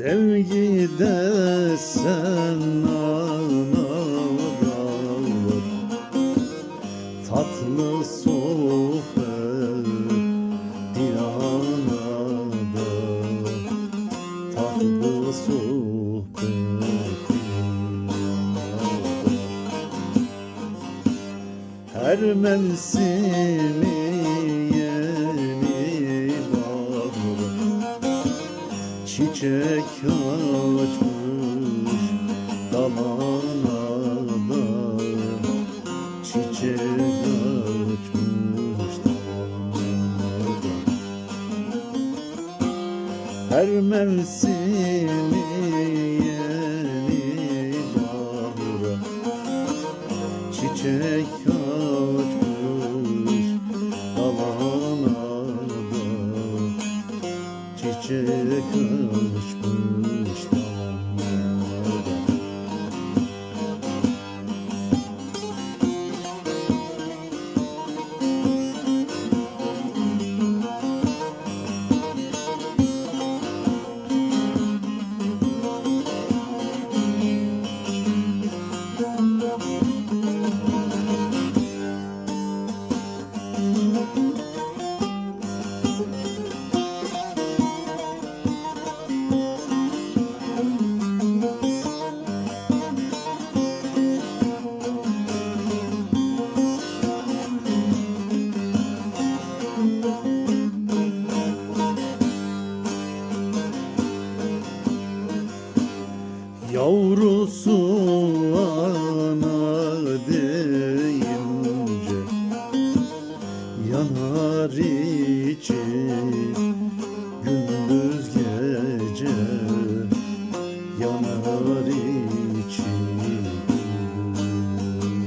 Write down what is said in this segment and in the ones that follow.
Sevgi desen ağlar. Tatlı sohbet diyanada. Tatlı sohbet diyanada. Her mevsimi Çiçek açmış dalana da Çiçek açmış dalana da Her mevsimi açmış dallarda Yavrusu ana deyince Yanar içi gündüz gece Yanar içi gündüz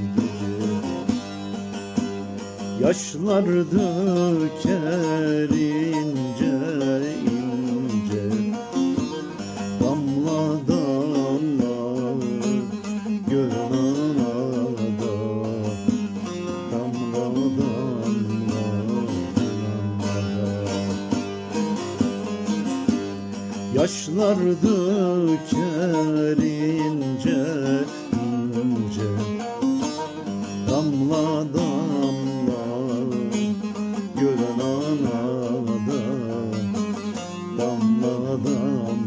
gece. Yaşlar döker Yaşlar döker ince Damla damla gören anada Damla damla